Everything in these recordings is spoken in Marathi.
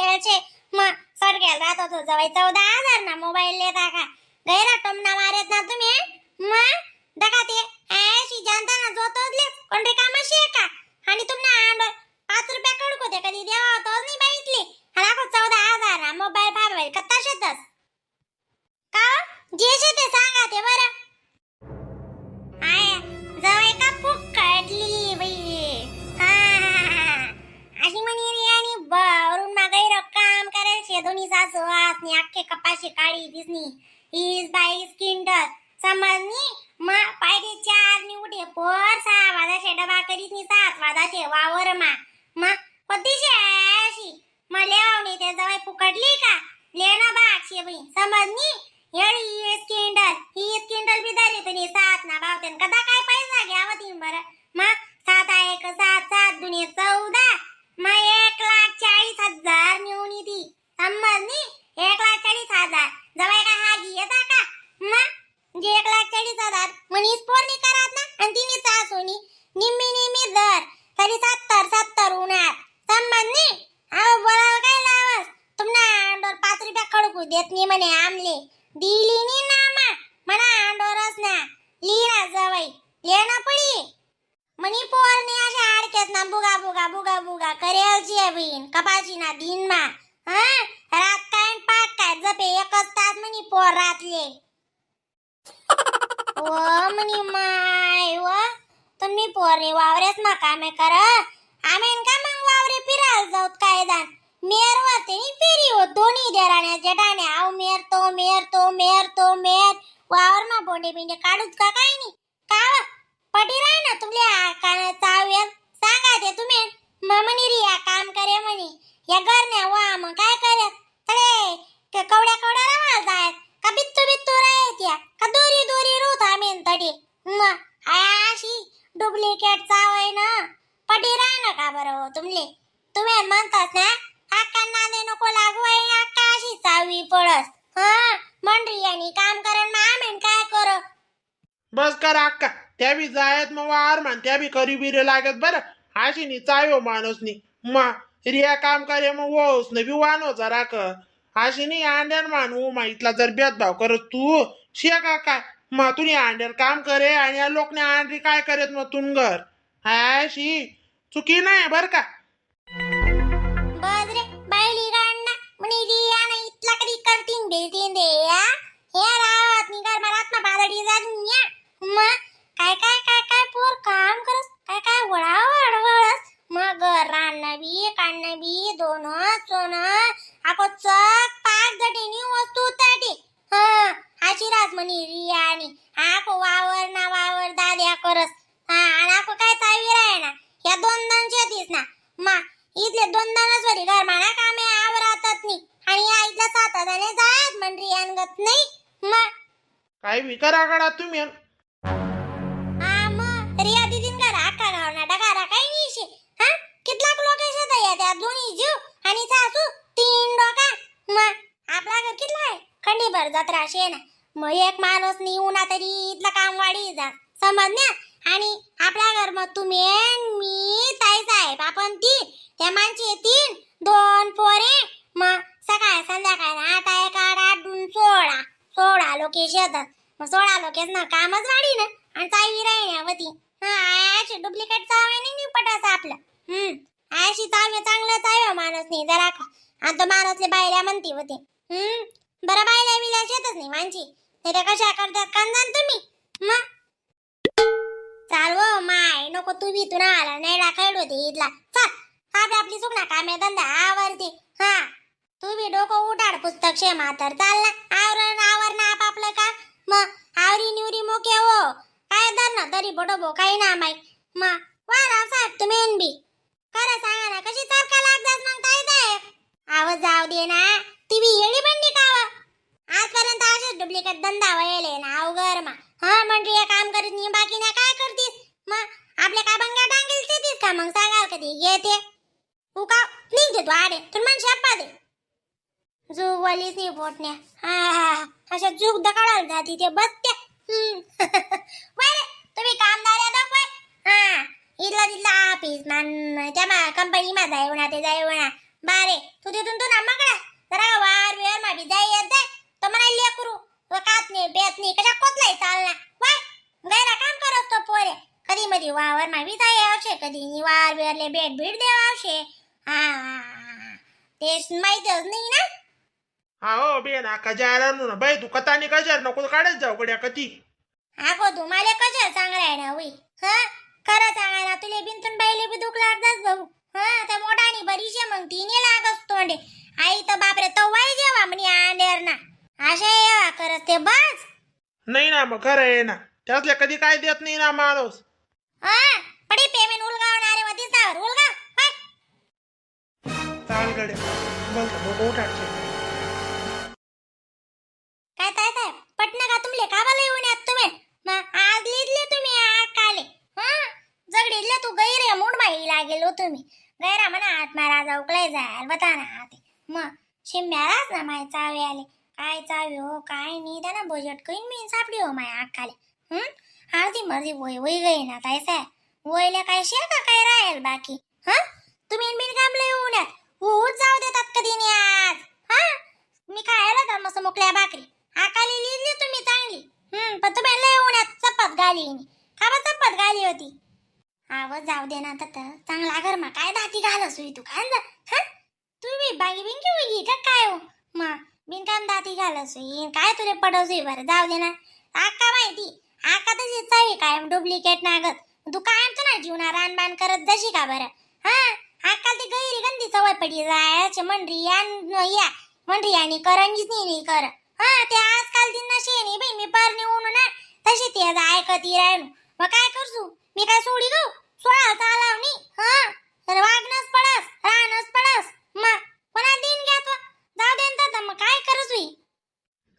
म्हणी तो जवाई चटकेळचे मग चटकेल चौदा हजार ना मोबाईल लेता का गैरा टोमना मारत ना तुम्ही मग दका ते. ऐशी जनताना जोतोदले कोणते कामाशी आहे का? आणि तुमना पाच रुपया कडको ते कधी देवा तोच नाही बाईतली हलाको चौदा आखे कपाशी काळी दिसनी ईस बाईस किंडर समजनी मा पायरी चार नि उठे पोर सहा वाजाशे डबा करीत नि सात वाजाशे वावर मा. मा पतीशे अशी. मग लेवावणी ते जवळ फुकटली का? लेना बागशे बाई. समजनी येडी ही स्किंडल ही स्किंडल बी धरी तुम्ही सात ना भावतेन कदा काय पैसा घ्याव तीन बरं? मा सात आहे एक सात सात दुनिये चौदा. मग एक लाख चाळीस हजार मिळून ती समजनी एक लाख चाळीस हजार जवळ का हा घेता का? मग? जे एक लाख चाळीस हजार मनीस पोरणी करात ना? आणि तिने सोनी निम्मी निम्मी दर. तरी सत्तर सत्तर उन्हात. समजनी अहो बोलावं काय लावस? तुम्हाला अंडोर पाच रुपया खडकू देत नाही म्हणे आमले. दिली नी नामा. म्हणा अंडोरच ना. लिहिना जवळ. लेना पडी मनी पोरने अशा आडक्यात ना बुगा बुगा बुगा बुगा करेलची बहीण. कपाची ना दिन मा. हा? जपे एकच तास म्हणी पोर रातले व म्हणी माय व तुम्ही पोरे वावरेच मा कामे कर. आमेन का मग वावरे फिरायला जाऊत काय दान मेर वरते नी फिरी हो दोन्ही देराण्या जेठाण्या. आव मेर तो मेर तो मेर तो मेर. वावर मा बोंडे बिंडे काढूच का काय नी काव पटी राय ना तुमले कान चावेल सांगा ते तुम्ही ममनी रिया काम करे म्हणी या गरण्या वा मग काय करत तळे ते कवड्या कवड्या रावाल जायत का बित्तू बित्तू राहत्या का दोरी दोरी रूत आमेन तडी म अशी डुप्लिकेट आहे ना? पटी राय ना का बरं हो तुमले? तुम्ही म्हणतात ना अक्का नादे नको लागू आहे अक्का अशी चावी पळस. हा? मंडळी आणि काम करण मग आमेन काय कर? बस कर अक्का. त्या बी जायत मग वार मान त्या बी करी बिरे लागत बरं. अशी नि चावी हो माणूस नी. मा रिया काम करे मग वोस न बी वानो जरा कर. अशी नि अंड्यान मान मा इथला जर भेदभाव करत तू. शे का काय मग तुनी अंड्यान काम करे आणि या लोकने अंडी काय करत मतून तुन घर अशी चुकी नाही बर का? बस रे बायली गाणना म्हणे रिया ना इतला कधी करतीन भेटीन दे या? हे रावत निघाल मला ना बादडी जाऊन या. मग काय काय काय काय पोर काम करस? काय काय वळा वळवळस मग रान्न बी काढणं बी दोन सोन आको चक पाच गटीनी वस्तू ताटी हा अशी राज म्हणे रिया आणि वावर ना वावर दाद्या करस. हा आणि आको काय चावी राय ना? या दोन दोन शेतीस ना. मा इथले दोन दोनच वरी घर म्हणा कामे आवरातच नाही आणि या इथल्या सात जणे जात म्हणजे अंगत नाही. मग काय विकारा काढा तुम्ही. आ रिया दिदीन घर अख्खा गावना डगारा काय निशी हा कितलाक लोक शेत या त्या दोन्ही जीव आणि सासू? तीन डोका. मग आपला घर कितला आहे? खंडीभर जत्रा शे ना. मग एक माणूस नी उन्हा तरी इथलं काम वाढी जा. समज ना? आणि आपल्या घर मग तुम्ही अन मी ताई साहेब आपण तीन. त्या माणसे तीन. दोन पोरे. मग सकाळ संध्याकाळ आठ एक आठ आठ दोन सोळा. सोळा लोक शेतात. मग सोळा लोकेच ना कामच वाढी ना आणि चावी राही वती अशी डुप्लिकेट चावे नाही निपटाच आपलं. हम्म. अशी चावे चांगलं चावे माणूस नाही जरा का आणि तो माणूसले बायल्या म्हणते होते. हम्म. बरं बायल्या बिल्या शेतच नाही माणशी. नाही तर कशा करतात कांदा तुम्ही? मग चाल वो माय. नको तू बी तू आला. नेडा खेळू दे इथला. चल आपली आपली सुकना कामे धंदा आवरते. हा. तू बी डोकं उठाड पुस्तक शे मातर चाल ना आवरण आवरण आपापलं का मग आवरी निवरी मोके हो. काय धर ना तरी बडो बो काही ना माई मग वारा साहेब तुम्ही एन बी खरं सांगा ना कशी सारखा लागतात मग काय साहेब आवाज जाऊ दे ना ती बी येडी बंडी काव आजपर्यंत असेच डुप्लिकेट धंदा वयले ना अवघर मा. हा म्हणजे हे काम करीत नाही बाकी ना काय करतीस? मग आपल्या काय बंगा डांगेल देतीस का मग? सांगाल कधी येते उका का निघते तू आडे. तुला मन शापा दे. जुग वालीच नाही पोटण्या. हा हा अशा जुग दकाडायला जाती ते बसते. बरे तुम्ही काम आहे दोघ हा इथला तिथला ऑफिस मान त्या कंपनी मा जाय ना ते जाय ना बारे तू तिथून तू ना मकडा. जरा वार वेळ मा जाय येत जाय. तर मला लेकरू व कात नाही बेत नाही कशा कोतलाय चालना? वाय गैरा काम करत तो पोरे. कधी मधी वावर मा जाय आवशे कधी नी वार वेरले भेट भीट देव आवशे. हा. तेच माहितच नाही ना. हा हो बेन आका जायला ना. बाई तू कथानी कशार नको काढत जाऊ गड्या कधी. अगो तुम्हाला कशा चांगलाय ना होई. हा खरं सांगाय ना तुले बिनतून बाईले बी दुख लागतात भाऊ हा त्या मोठानी बरीशे मग तिने लागत तोंडे. आई तर बापरे तो वाई जेवा म्हणे अंडेर ना अशा येवा करत ते बस नाही ना मग खरं आहे ना. त्यातल्या कधी काय देत नाही ना माणूस. हा पडी पेमेंट उलगावणारे मध्ये सावर उलगाव हाय. चाल गड्या बोलतो उठाडचे काय काय काय पटना का तुमले? का बाला येऊन यात तुम्ही? मग आज लिहितले तुम्ही आ काले. हा? जगडीतले तू गैरे मूड माही लागेल हो तुम्ही. गैरा म्हणा हात मारा जाऊ उकलाय जायल बता ना हाते. मग शिम्यालाच ना माय चावे आले. काय चावे हो काय नाही त्याना बजेट कहीन मी सापडी हो माया आकाले हं आरती मर्दी वय वय गई ना काय साय वयला काय शे का काय राहील बाकी हा तुम्ही बिन कामले येऊन यात ऊच जाऊ देतात कधी नाही आज हा मी खायला का मस्त मोकळ्या भाकरी आकाली लिहिली तुम्ही चांगली हम्म पण तुम्ही लय उन्हात चपात गाली का बा चपात गाली होती आवाज जाऊ दे ना तर चांगला घर मा काय दाती घालस होई तू काय तुम्ही हा तू बी बागी बिंकी होई का काय हो मा बिनकाम दाती घालस होई काय तुले पडवस बरं? जाऊ दे ना. आका माहिती आका तशी चावी कायम डुप्लिकेट नागत तू कायम तू ना जीवना रानबान करत जशी का बरं? हा? आकाल ती गैरी गंदी सवय पडी जायचे मंडरी या. मंडरी आणि करंजीच नाही कर हा ते आजकाल ती नशे नाही बाई. मी पार निवून ना तशी ते ऐकत राहिलो. मग काय करसू? मी काय सोडी गो सोळा चालाव नी हा? तर वागणच पडस राहणच पडस मग कोणा दिन घ्या तो जाऊ दे ना तर मग काय करस हुई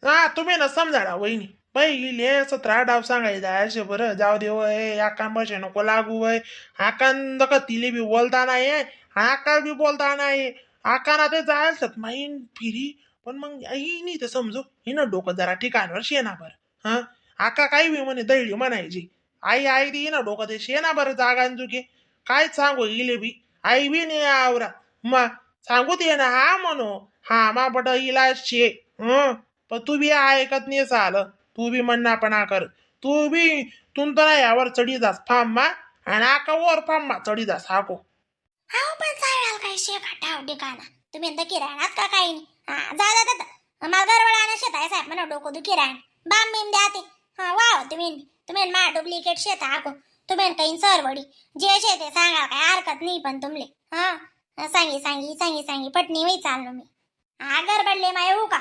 हा तुम्ही ना समजाडा वहिनी. पहिले सतरा डाव सांगायचा असे बरं जाऊ दे वय आकान बसे नको लागू वय. आकान दका तिले बी बोलता नाही आका बी बोलता नाही आकाना ते जायचं माईन फिरी. पण मग ही ते समजू हिनं डोकं जरा ठिकाणवर शेना बरं. हा? आका काही बी म्हणे दैडी म्हणायची. आई आई ती ना डोकं ते शेना बरं जागा चुके. काय सांगू इले बी? आई बी नाही आवरा. मग सांगू दे ना हा म्हणू. हा मा बट इला शे हं? पण तू बी ऐकत नाही आलं तू बी म्हणणापणा कर. तू बी तुम तर यावर चढी जास. फांबा आणि आका वर फांबा चढी जास. हाको हाव पण चालेल काय? शे ठिकाणा. तुम्ही नक्की राहणार का काही? नाही हा जा जा जा, मला शेता शेत आहे साहेब. म्हणा डोकं दुखी राहण बाम बिम द्या ते. हा वा तुम्ही तुम्ही मा डुप्लिकेट शेत हाको तुम्ही काही सरवडी. जे शेत सांगा काय हरकत नाही पण तुमले. हा. सांगी सांगी सांगी सांगी. पटणी मी चाललो मी. हा गरबडले माय येऊ का?